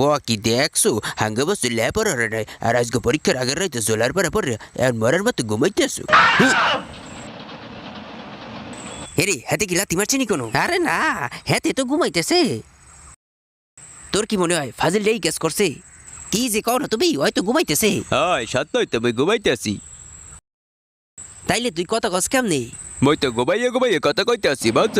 ও কি দেখছ? হাঙ্গে বসে লেপর রে আর আজকে পরীক্ষার আগের রাইতে জোলার পরে পরে আর মরার মতো ঘুমাইতেছো। হেরে হাতে কি লাতি মারছে নি কোনো? আরে না হাতে তো ঘুমাইতেছে। তোর কি মনে হয় ফাজিল এই কেস করছে? কি যে কও না তুমি হয়তো ঘুমাইতেছে। হয় সত্যই তো মই ঘুমাইতেছি। তাইলে তুই কত কস কেমনি? মই তো ঘুমাইয়ে ঘুমাইয়ে কথা কইতে আসি বুঝছ?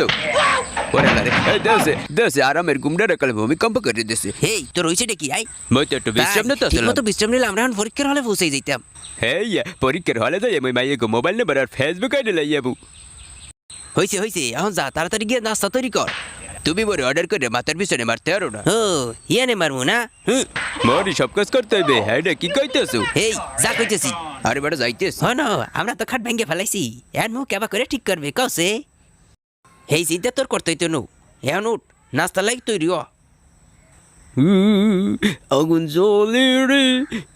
ওরে না দেশে দেশে আরামের গুমডা রাখালে ভূমিকম্প করে হেই তোর হইছে কি আই মই তো একটু বিশ্রাম নিতে আসলাম। মতো বিশ্রাম নিলে আমরা এখন পরীক্ষার হলে পৌঁছে যেতাম হেই পরীক্ষার হলে যাই মই মাইয়ে গো মোবাইল নাম্বার আর ফেসবুক আইডি লাইয়াবু হয়েছে হয়েছে এখন যা তাড়াতাড়ি গিয়ে নাস্তা তৈরি কর। তুমি মোরে অর্ডার করে মাথার পিছনে মারতে পারো না। ও ইয়ানে মারবো না? হুম মোরই সব কাজ করতে হইবে হ্যাঁ কি কইতেছো? এই যা কইতেছি। আরে বেটা যাইতেছ। না আমরা তো খাট ভেঙে ফেলাইছি। এর মুখ কেবা করে ঠিক করবে কসে এই চিন্তা তোর করতে তো নো এখন উঠ নাস্তা লাগ তৈরি আগুন জ্বলে রে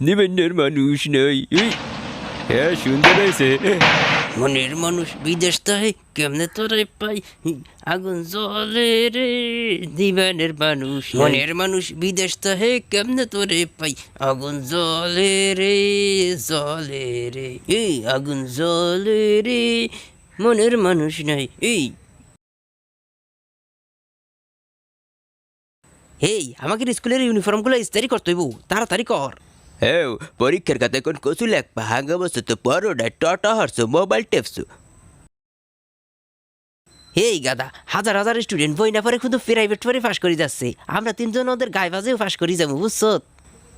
নিবেন্নের মানুষ নাই হ্যাঁ সুন্দর হয়েছে মনের মানুষ বিদেশ তাই কেমনে তোরে পাই আগুন জ্বলে রে দিবানের মানুষ মনের মানুষ বিদেশ তাহে কেমনে তোরে পাই আগুন জ্বলে রে জ্বলে রে এই আগুন জ্বলে রে মনের মানুষ নাই এই এই আমাকে স্কুলের ইউনিফর্মগুলো ইস্তারি করতে হইব তাড়াতাড়ি কর। হ্যাঁ পরীক্ষার কথা কোন কচু লেখবা হাঙ্গা বসে তো পরোটা টটা হরছো মোবাইল টেপছো। এই গাদা হাজার হাজার স্টুডেন্ট বই না পরে শুধু প্রাইভেট পরে পাশ করে যাচ্ছে। আমরা তিনজন ওদের গায়ে বাজেও পাশ করে যাব বুঝছ?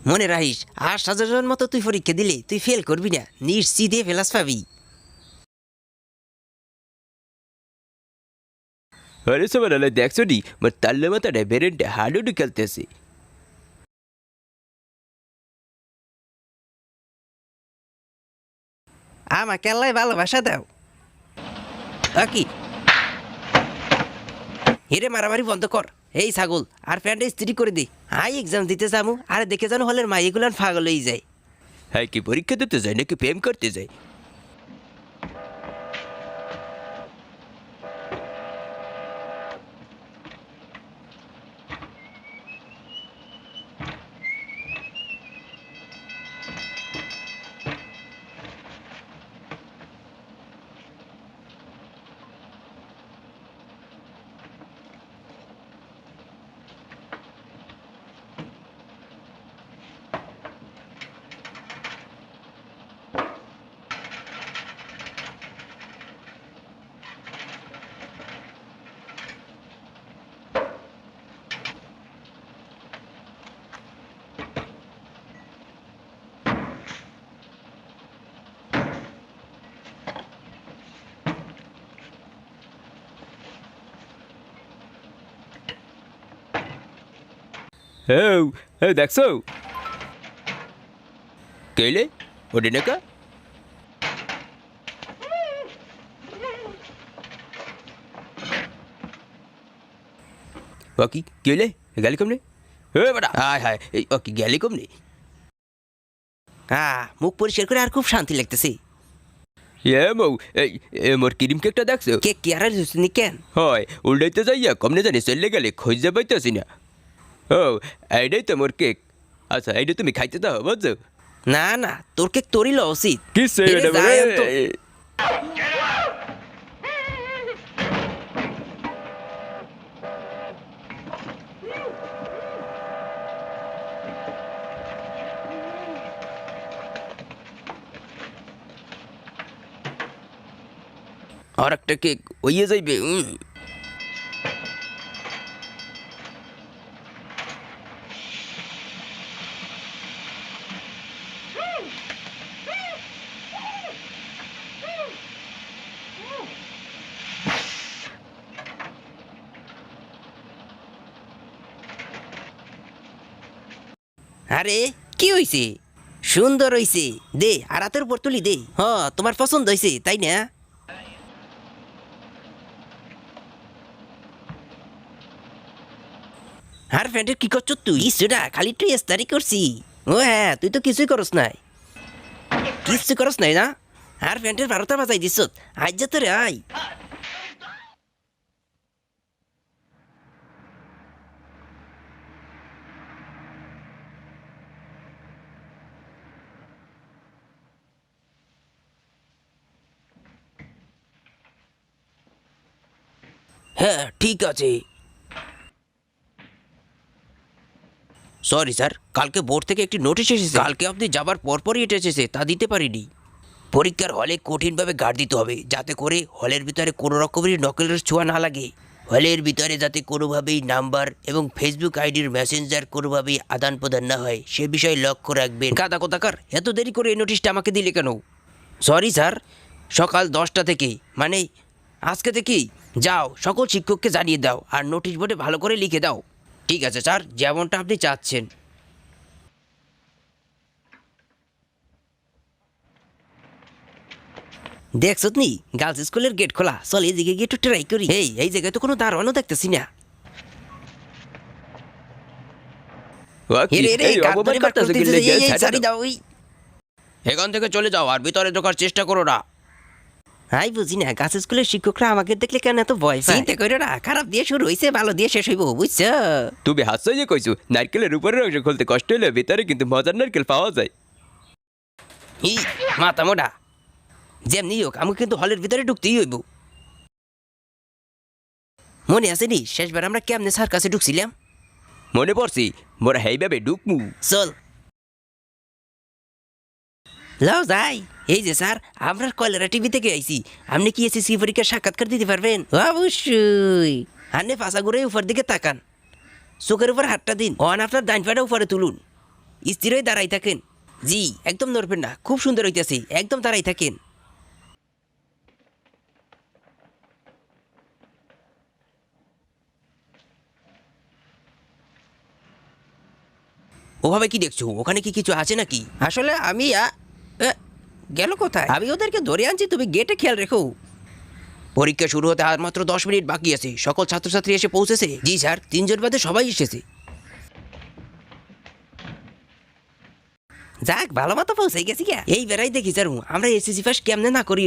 মনে রাখিস আর হাজারের মতো তুই পরীক্ষা দিলে তুই ফেল করবি না নিশ্চিতে ফেলাস পাবি। আরে সবার আলে দেখছ নি মোর তাল্লে মাথাটা বেরেন্টে হাডুডু খেলতেছে আমাকে আল্লাহ ভালোবাসা দাও কি হিরে মারামারি বন্ধ কর এই ছাগল আর প্যান্টে স্ত্রি করে দে আই এক্সাম দিতে যাব আর দেখে জানো হলের মা এগুলান পাগল হয়ে যায় হ্যাঁ কি পরীক্ষা দিতে যায় নাকি প্রেম করতে যায় হ্যাঁ হ্যাঁ দেখছ? কেলে ওডে নাকা বাকি কেলে গেলি কমনে? হে বেটা। হায় হায় এই ওকে গেলি কমনে? হ্যাঁ মুখ পরিষ্কার করে আর খুব শান্তি লাগতেছে। এ মৌ এই এ মোর ক্রিম কেকটা দেখছ? কে কি আর কেন? হয় উল্টাইতে যাইয়া কমনে জানি চলে গেলে খুঁজে পাইতেছি না। ও এইটাই তো মোর কেক। আচ্ছা এইটা তুমি খাইতে দাও বুঝছ? না না তোর কে তোরই লওয়া উচিত। কি আর একটা কেক ওইয়ে যাইবে আরে, কি হইছে? সুন্দর হইছে। দে, আর হাতের উপর তুলি, দে। হ, তোমার পছন্দ হইছে, তাই না? আর ফ্রেন্ডের কি করছ তুই? সেটা খালি তুই ইস্তারি করছি। ও হ্যাঁ তুই তো কিছুই করস নাই। কিছু করস নাই না? আর ফ্রেন্ডের বারোটা বাজাই দিস আজ যা তোরে আই হ্যাঁ ঠিক আছে। সরি স্যার কালকে বোর্ড থেকে একটি নোটিশ এসেছে। কালকে আপনি যাবার পরপরই এটা এসেছে, তা দিতে পারিনি। পরীক্ষার হলে কঠিনভাবে গার্ড দিতে হবে, যাতে করে হলের ভিতরে কোনো রকমেরই নকলের ছোঁয়া না লাগে। হলের ভিতরে যাতে কোনোভাবেই নাম্বার এবং ফেসবুক আইডির মেসেঞ্জার কোনোভাবেই আদান প্রদান না হয়, সে বিষয়ে লক্ষ্য রাখবেন। কাদা কোথাকার এত দেরি করে এই নোটিশটা আমাকে দিলে কেন? সরি স্যার সকাল দশটা থেকে মানে আজকে থেকেই। যাও সকল শিক্ষককে জানিয়ে দাও আর নোটিশ বোর্ডে ভালো করে লিখে দাও। ঠিক আছে স্যার যেমনটা আপনি চাচ্ছেন। দেখছ নি গার্লস স্কুলের গেট খোলা। চল এই দিকে গিয়ে একটু ট্রাই করি। এই এই জায়গায় তো কোনো দারোয়ানও দেখতেছি না। এখান থেকে চলে যাও আর ভিতরে ঢোকার চেষ্টা করো না। হাই বুঝি না গাছ স্কুলের শিক্ষকরা আমাকে দেখলে কেন এত ভয় চিন্তা করো না খারাপ দিয়ে শুরু হয়েছে ভালো দিয়ে শেষ হইব বুঝছ? তুমি হাসছো যে কইছো নারকেলের উপরের অংশ খুলতে কষ্ট হলে ভিতরে কিন্তু মজার নারকেল পাওয়া যায়। ই মাথা মোটা। যেমনি হোক আমাকে কিন্তু হলের ভিতরে ঢুকতেই হইব। মনে আছে নি শেষবার আমরা কেমনে স্যার কাছে ঢুকছিলাম? মনে পড়ছি মোরা হেইভাবে ঢুকমু। চল লাও যাই, এই যে স্যার, আমরা কলেরা টিভি থেকে আইছি। আপনি কি এসএসসি পরীক্ষার সাক্ষাৎকার দিতে পারবেন? অবশ্যই। আপনি ফাঁসা ঘুরে উপর দিকে তাকান। চোখের উপর হাতটা দিন। অন আপনার ডাইন পাটা উপরে তুলুন। স্থির হয়ে দাঁড়াই থাকেন। জি, একদম নড়বেন না। খুব সুন্দর হইতেছে। একদম দাঁড়াই থাকেন। ওভাবে কি দেখছ? ওখানে কি কিছু আছে নাকি? আসলে আমি গেল কোথায়? আমি ওদেরকে ধরে আনছি তুমি গেটে খেয়াল রেখো। পরীক্ষা শুরু হতে আর মাত্র দশ মিনিট বাকি আছে। সকল ছাত্রছাত্রী এসে পৌঁছেছে। জি স্যার তিনজন বাদে সবাই এসেছে। যাক ভালো মতো পৌঁছে গেছি গা এই বেড়াই দেখি স্যার আমরা এসএসসি ফার্স্ট কেমনে না করি?